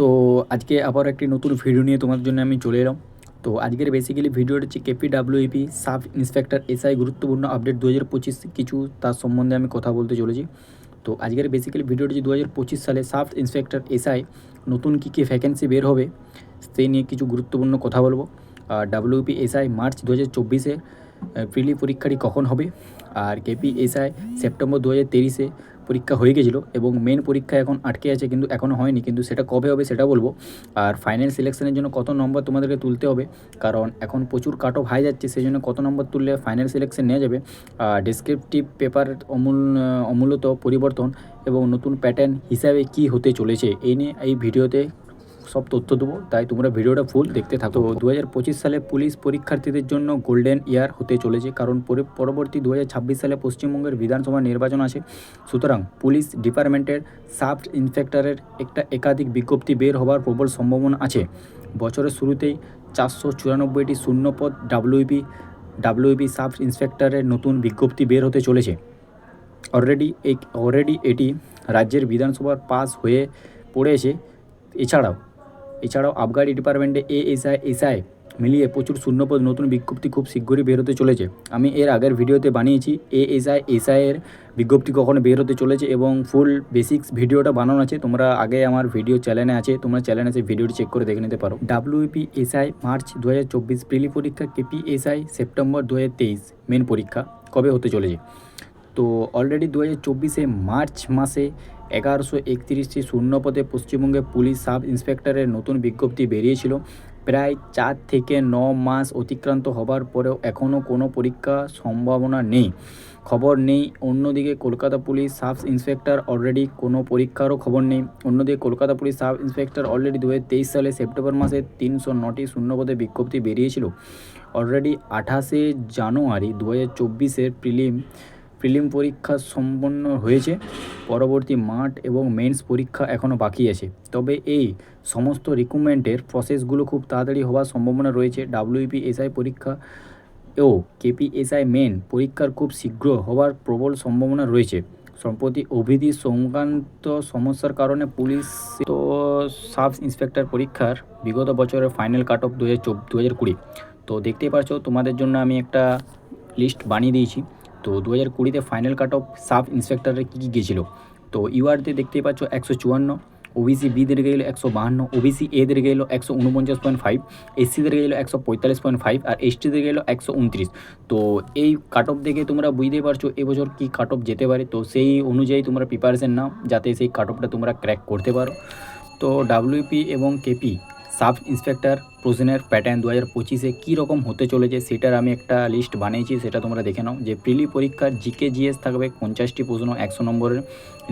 তো আজকে আবার একটি নতুন ভিডিও নিয়ে তোমার জন্য আমি চলে এলাম। তো আজকের বেসিক্যালি ভিডিওটা হচ্ছে KP WEP sub inspector SI গুরুত্বপূর্ণ আপডেট দু হাজার পঁচিশ কিছু তার সম্বন্ধে আমি কথা বলতে চলেছি। তো আজকের বেসিক্যালি ভিডিওটা হচ্ছে দু সালে সাব ইন্সপেক্টর এসআই নতুন কী কী ভ্যাকেন্সি বের হবে, সেই নিয়ে কিছু গুরুত্বপূর্ণ কথা বলব। আর ডাব্লিউপি এসআই মার্চ দু হাজার চব্বিশে প্রিলি পরীক্ষাটি কখন হবে? আর কেপি এসআই সেপ্টেম্বর দু হাজার তেইশে পরীক্ষা হয়ে গেছিল এবং মেন পরীক্ষা এখন আটকে আছে কিন্তু এখনও হয়নি, কিন্তু সেটা কবে হবে সেটা বলব। আর ফাইনাল সিলেকশনের জন্য কত নম্বর তোমাদেরকে তুলতে হবে, কারণ এখন প্রচুর কাট অফ হাই যাচ্ছে, সেই জন্য কত নম্বর তুললে ফাইনাল সিলেকশন নেওয়া যাবে। ডেসক্রিপটিভ পেপার অমূল, অমূলত পরিবর্তন এবং নতুন প্যাটার্ন হিসাবে কি হতে চলেছে, এই নিয়ে এই ভিডিওতে সব তথ্য দেবো। তাই তোমরা ভিডিওটা ফুল দেখতে থাকো। দু হাজার পঁচিশ সালে পুলিশ পরীক্ষার্থীদের জন্য গোল্ডেন ইয়ার হতে চলেছে। কারণ পরে পরবর্তী দু হাজার ছাব্বিশ সালে পশ্চিমবঙ্গের বিধানসভা নির্বাচন আছে সুতরাং পুলিশ ডিপার্টমেন্টের সাব ইন্সপেক্টরের একটা একাধিক বিজ্ঞপ্তি বের হওয়ার প্রবল সম্ভাবনা আছে। বছরের শুরুতেই চারশো চুরানব্বইটি শূন্যপদ ডাব্লিউপি ডাব্লিউপি সাব ইন্সপেক্টরের নতুন বিজ্ঞপ্তি বের হতে চলেছে। অলরেডি এই অলরেডি এটি রাজ্যের বিধানসভার পাস হয়ে পড়েছে এছাড়াও এছাড়াও আবগারি ডিপার্টমেন্টে এএসআই, এসআই মিলিয়ে প্রচুর শূন্যপদ নতুন বিজ্ঞপ্তি খুব শীঘ্রই বের হতে চলেছে। আমি এর আগের ভিডিওতে বানিয়েছি, এএসআই, এসআই এর বিজ্ঞপ্তি কখনো বের হতে চলেছে এবং ফুল বেসিক্স ভিডিওটা বানানো আছে। তোমরা আগে আমার ভিডিও চ্যানেলে আছে, তোমরা চ্যানেলে সেই ভিডিওটি চেক করে দেখে নিতে পারো। ডাব্লিউপি এসআই মার্চ দু হাজার চব্বিশ প্রিলি পরীক্ষা কেপি এসআই সেপ্টেম্বর দু হাজার তেইশ মেন পরীক্ষা কবে হতে চলেছে? তো অলরেডি দু হাজার চব্বিশে মার্চ মাসে এগারোশো একত্রিশটি শূন্যপদে পশ্চিমবঙ্গে পুলিশ সাব ইন্সপেক্টরের নতুন বিজ্ঞপ্তি বেরিয়েছিল। প্রায় চার থেকে ন মাস অতিক্রান্ত হবার পরেও এখনও কোনো পরীক্ষা সম্ভাবনা নেই। খবর নেই, অন্যদিকে Kolkata police sub inspector already কোনো পরীক্ষারও খবর নেই। অন্যদিকে Kolkata police sub inspector already দু হাজার তেইশ সালে সেপ্টেম্বর মাসে তিনশো নটি শূন্যপদে বিজ্ঞপ্তি বেরিয়েছিল। অলরেডি আঠাশে জানুয়ারি দু হাজার চব্বিশের প্রিলিম প্রিলিম পরীক্ষা সম্পন্ন হয়েছে। পরবর্তী মাঠ এবং মেন্স পরীক্ষা এখনও বাকি আছে। তবে এই সমস্ত রিক্রুটমেন্টের প্রসেসগুলো খুব তাড়াতাড়ি হওয়ার সম্ভাবনা রয়েছে। ডাব্লিউপি এসআই পরীক্ষা ও কেপিএসআই মেন পরীক্ষার খুব শীঘ্র হওয়ার প্রবল সম্ভাবনা রয়েছে। সম্প্রতি অভিধি সংক্রান্ত সমস্যার কারণে পুলিশ তো সাব ইন্সপেক্টর পরীক্ষার বিগত বছরের ফাইনাল কাট অফ দু হাজার কুড়ি। তো দেখতেই পাচ্ছ, তোমাদের জন্য আমি একটা লিস্ট বানিয়ে দিয়েছি। তো দু হাজার কুড়িতে ফাইনাল কাট অফ সাব ইন্সপেক্টরের কী কী গিয়েছিল? তো ইউআরতে দেখতেই পাচ্ছ একশো চুয়ান্ন ওবিসি বিদের গেলো একশো বাহান্ন ওবিসি এদের গেলো একশো উনপঞ্চাশ পয়েন্ট ফাইভ এসসিদের গেলো একশো পঁয়তাল্লিশ পয়েন্ট ফাইভ আর এসটিদের গেলো একশো উনত্রিশ। তো এই কাট অফ দেখে তোমরা বুঝতে পারছ এবছর কী কাট অফ যেতে পারে। তো সেই অনুযায়ী তোমরা প্রিপারেশন নাও, যাতে সেই কাট অফটা তোমরা ক্র্যাক করতে পারো। তো ডাব্লিউপি এবং কেপি সাব ইন্সপেক্টর প্রশ্নের প্যাটার্ন দু হাজার পঁচিশে কীরকম হতে চলেছে সেটার আমি একটা লিস্ট বানিয়েছি সেটা তোমরা দেখে নাও। যে প্রিলি পরীক্ষার জিকে জিএস থাকবে পঞ্চাশটি প্রশ্ন একশো নম্বরের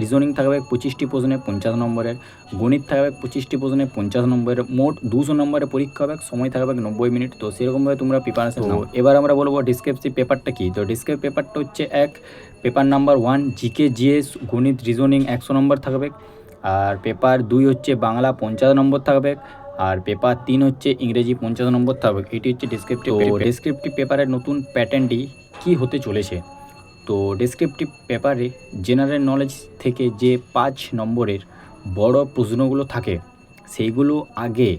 রিজনিং থাকবে পঁচিশটি প্রশ্নে পঞ্চাশ নম্বরের গণিত থাকবে পঁচিশটি প্রশ্নে পঞ্চাশ নম্বরের মোট দুশো নম্বরের পরীক্ষা হবে সময় থাকবে নব্বই মিনিট। তো সেরকমভাবে তোমরা প্রিপারেশন নাও। এবার আমরা বলব ডিসক্রিপসি পেপারটা কী? তো ডিসক্রিপ পেপারটা হচ্ছে এক paper number one GK GS গণিত রিজনিং একশো নম্বর থাকবে। আর পেপার দুই হচ্ছে বাংলা পঞ্চাশ নম্বর থাকবে। আর পেপার তিন হচ্ছে ইংরেজি পঞ্চাশ নম্বর থাকবে এটি হচ্ছে ডেসক্রিপটিভ ডেসক্রিপটিভ পেপারের নতুন প্যাটার্নটি কি হতে চলেছে? তো ডেসক্রিপটিভ পেপারে জেনারেল নলেজ থেকে যে পাঁচ নম্বরের বড় প্রশ্নগুলো থাকে সেইগুলো আগে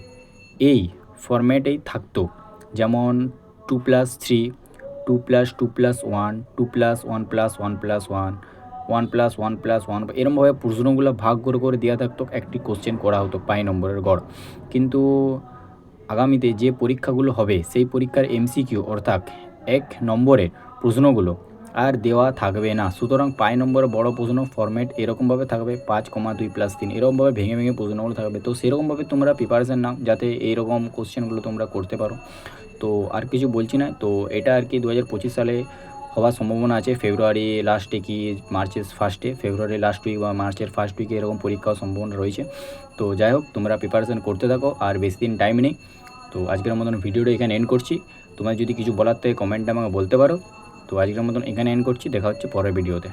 এই ফরম্যাটেই থাকতো। যেমন two plus three two plus two plus one two plus one plus one plus one one plus one plus one এরমভাবে প্রশ্নগুলো ভাগ করে করে দেওয়া থাকতো, একটি কোশ্চেন করা হতো পাই নম্বরের গড়। কিন্তু আগামীতে যে পরীক্ষাগুলো হবে, সেই পরীক্ষার এমসিকিউ অর্থাৎ এক নম্বরের প্রশ্নগুলো আর দেওয়া থাকবে না। সুতরাং পাই নম্বরের বড় প্রশ্ন ফরম্যাট এরকমভাবে থাকবে, পাঁচ কমা দুই প্লাস তিন, এরকমভাবে ভেঙে ভেঙে প্রশ্নগুলো থাকবে। তো সেরকমভাবে তোমরা প্রিপারেশান নাও, যাতে এইরকম কোশ্চেনগুলো তোমরা করতে পারো। তো আর কিছু বলছি না, তো এটা আর কি দু হাজার পঁচিশ সালে হওয়ার সম্ভাবনা আছে। ফেব্রুয়ারি লাস্টে কি, মার্চের ফার্স্টে ফেব্রুয়ারি লাস্ট উইক বা মার্চের ফার্স্ট উইকে এরকম পরীক্ষার সম্ভাবনা রয়েছে। তো যাই হোক, তোমরা প্রিপারেশন করতে থাকো আর বেশি দিন টাইম নেই। তো আজকের মতন ভিডিওটা এখানে এন্ড করছি। তোমার যদি কিছু বলার থাকে কমেন্টে আমাকে বলতে পারো। তো আজকের মতন এখানে এন্ড করছি। দেখা হচ্ছে পরের ভিডিওতে